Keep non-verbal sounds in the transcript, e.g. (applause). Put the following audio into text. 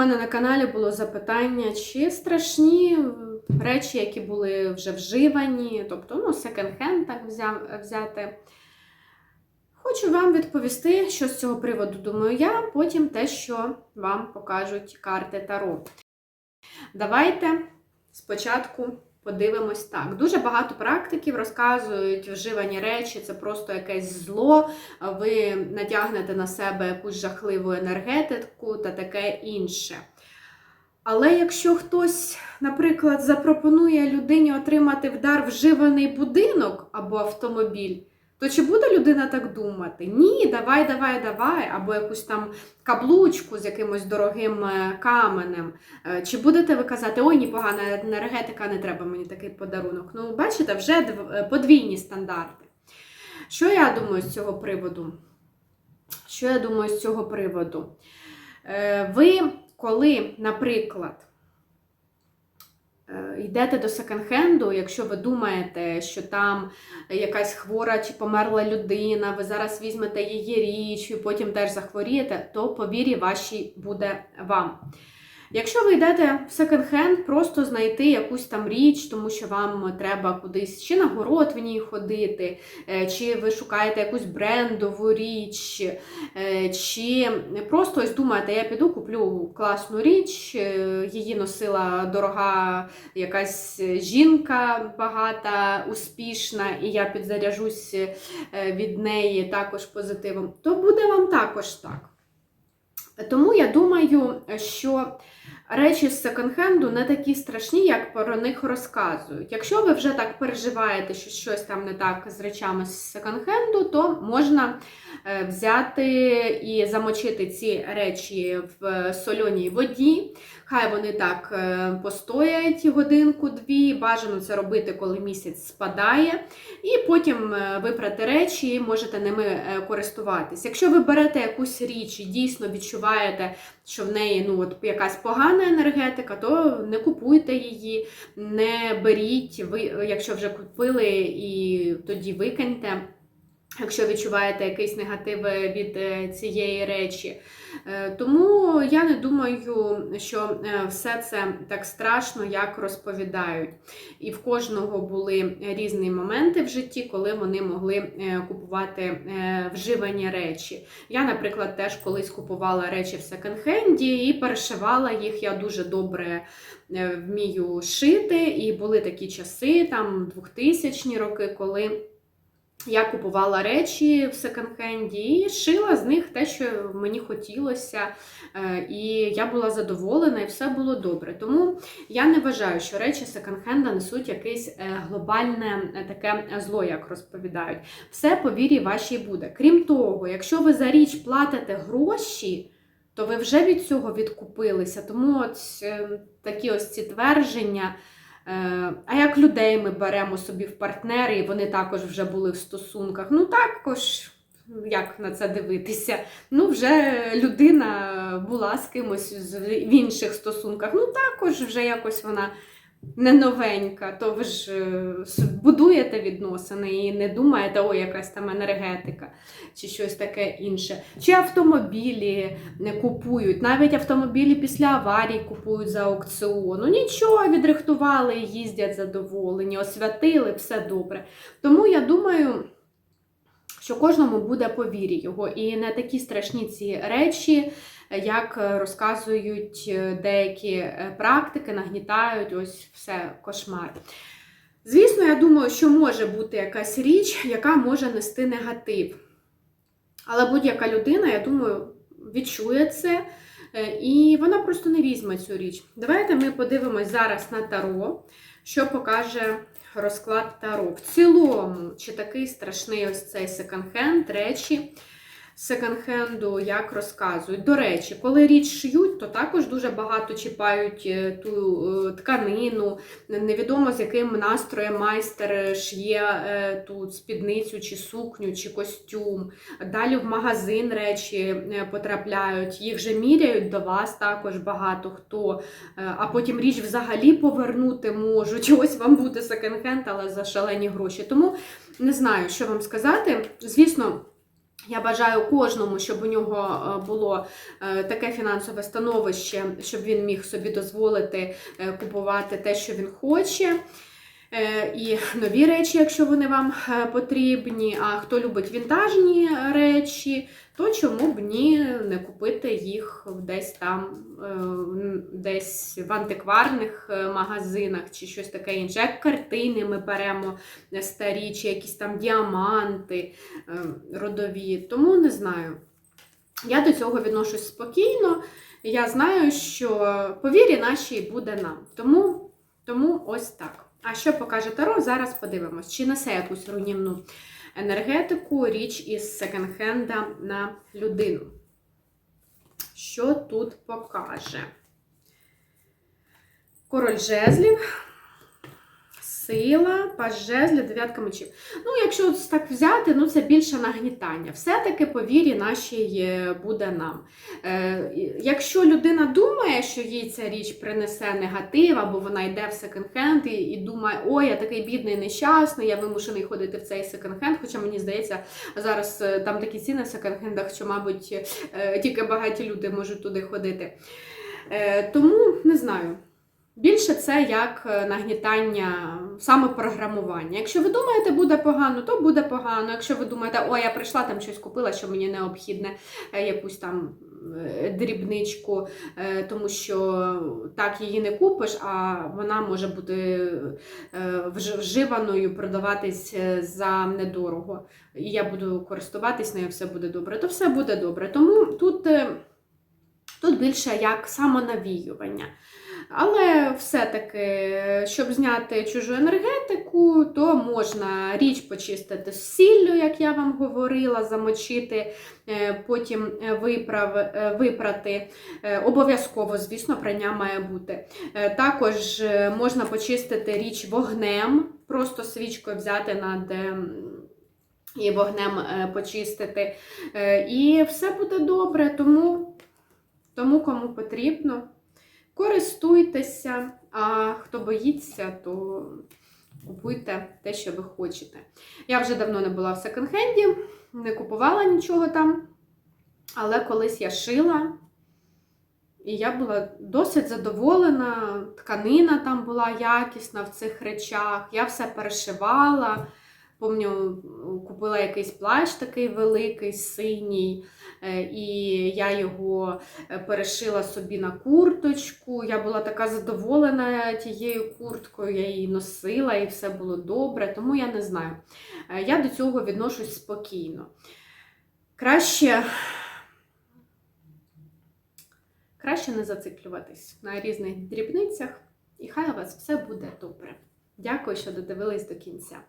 мене на каналі було запитання, чи страшні речі, які були вже вживані, тобто ну, секонд-хенд так взяти. Хочу вам відповісти, що з цього приводу думаю я, потім те, що вам покажуть карти Таро. Давайте спочатку подивимось так. Дуже багато практиків розказують вживані речі, це просто якесь зло, ви натягнете на себе якусь жахливу енергетику та таке інше. Але якщо хтось, наприклад, запропонує людині отримати в дар вживаний будинок або автомобіль, то чи буде людина так думати? Ні, давай, давай, давай, або якусь там каблучку з якимось дорогим е, каменем. Е, Чи будете ви казати, ой, ні, погана енергетика, не треба мені такий подарунок? Ну, бачите, вже е, подвійні стандарти. Що я думаю з цього приводу? Що я думаю з цього приводу? Ви, коли, наприклад, йдете до секонд-хенду, якщо ви думаєте, що там якась хвора чи померла людина, ви зараз візьмете її річ і потім теж захворієте, то повірі вашій буде вам. Якщо ви йдете в секонд-хенд, просто знайти якусь там річ, тому що вам треба кудись чи на город в ній ходити, е, чи ви шукаєте якусь брендову річ, е, чи просто ось думаєте, я піду куплю класну річ, е, її носила дорога якась жінка багата, успішна, і я підзаряжусь від неї також позитивом, то буде вам також так. Тому я думаю, що речі з секонд-хенду не такі страшні, як про них розказують. Якщо ви вже так переживаєте, що щось там не так з речами з секонд-хенду, то можна взяти і замочити ці речі в сольоній воді. Хай вони так е, постоять годинку-дві. Бажано це робити, коли місяць спадає. І потім е, випрати речі, і можете ними е, користуватись. Якщо ви берете якусь річ і дійсно відчуваєте, що в неї ну, от, якась погана енергетика, то не купуйте її, не беріть, ви, якщо вже купили, і тоді викиньте. Якщо відчуваєте якийсь негатив від е, цієї речі. Е, Тому я не думаю, що е, все це так страшно, як розповідають. І в кожного були різні моменти в житті, коли вони могли е, купувати е, вживані речі. Я, наприклад, теж колись купувала речі в секонд-хенді і перешивала їх. Я дуже добре е, вмію шити, і були такі часи, там 2000-ні роки, коли. Я купувала речі в секонд-хенді і шила з них те, що мені хотілося, Е, і я була задоволена, і все було добре. Тому я не вважаю, що речі секонд-хенда несуть якесь е, глобальне е, таке зло, як розповідають. Все по вірі вашій буде. Крім того, якщо ви за річ платите гроші, то ви вже від цього відкупилися. Тому от такі ось ці твердження. Е, А як людей ми беремо собі в партнери, і вони також вже були в стосунках. Ну також, як на це дивитися? Ну, вже людина була з кимось в інших стосунках. Ну також вже якось вона не новенька. То ви ж е, будуєте відносини і не думаєте, ой, якась там енергетика чи щось таке інше. Чи автомобілі не купують. Навіть автомобілі після аварії купують за аукціону. Нічого, відрихтували, їздять задоволені, освятили, все добре. Тому я думаю, що кожному буде по вірі його. І не такі страшні ці речі, як е, розказують е, деякі е, практики, нагнітають ось все кошмар. Звісно, я думаю, що може бути якась річ, яка може нести негатив. Але будь-яка людина, я думаю, відчує це, і вона просто не візьме цю річ. Давайте ми подивимось зараз на таро, що покаже розклад таро. В цілому, чи такий страшний ось цей секонд-хенд, речі секонд-хенду, як розказують. До речі, коли річ шиють, то також дуже багато чіпають е, ту е, тканину. Невідомо з яким настроєм майстер шиє е, ту спідницю, чи сукню, чи костюм. Далі в магазин речі потрапляють, їх же міряють до вас також багато хто, а потім річ взагалі повернути можуть. (laughs) Ось вам буде секонд-хенд, але за шалені гроші. Тому не знаю, що вам сказати. Звісно. Я бажаю кожному, щоб у нього е, було е, таке фінансове становище, щоб він міг собі дозволити е, купувати те, що він хоче. Е, І нові речі, якщо вони вам е, потрібні. А хто любить вінтажні речі, то чому б ні не купити їх десь там, е, десь в антикварних е, магазинах чи щось таке інше. Як картини ми беремо е, старі, чи якісь там діаманти е, родові. Тому не знаю. Я до цього відношусь спокійно. Я знаю, що по нашій буде нам. Тому, тому ось так. А що покаже Таро? Зараз подивимось, чи несе якусь руйнівну енергетику річ із секонд-хенда на людину. Що тут покаже? Король жезлів, сила, паж жезлів, дев'ятка мечів. Ну, якщо так взяти, ну це більше нагнітання. Все-таки по вірі нашій е, буде нам. Е, якщо людина думає, що їй ця річ принесе негатив, або вона йде в секонд-хенд і, і думає, ой, я такий бідний, нещасний, я вимушений ходити в цей секонд-хенд, хоча мені здається, зараз е, там такі ціни в секонд-хендах, що, мабуть, е, тільки багаті люди можуть туди ходити. Тому не знаю. Більше це як е, нагнітання самопрограмування. Якщо ви думаєте, буде погано, то буде погано. Якщо ви думаєте, о, я прийшла там щось купила, що мені необхідне, е, якусь там е, дрібничку, тому що так її не купиш, а вона може бути вживаною, продаватись за недорого. І я буду користуватись нею, все буде добре, то все буде добре. Тому тут, тут більше як самонавіювання. Але все-таки, щоб зняти чужу енергетику, то можна річ почистити з сіллю, як я вам говорила, замочити, е, потім е, виправ, е, випрати. Обов'язково, звісно, прання має бути. Також можна почистити річ вогнем, просто свічкою взяти над. І вогнем почистити. І все буде добре, тому, тому кому потрібно. Користуйтеся, а хто боїться, то купуйте те, що ви хочете. Я вже давно не була в секонд-хенді, не купувала нічого там, але колись я шила, і я була досить задоволена. Тканина там була якісна в цих речах. Я все перешивала. Помню, купила якийсь плащ такий великий, синій, е, і я його е, перешила собі на курточку. Я була така задоволена тією курткою, я її носила і все було добре, тому я не знаю. Е, Я до цього відношусь спокійно. Краще, краще не зациклюватись на різних дрібницях, і хай у вас все буде добре. Дякую, що додивились до кінця.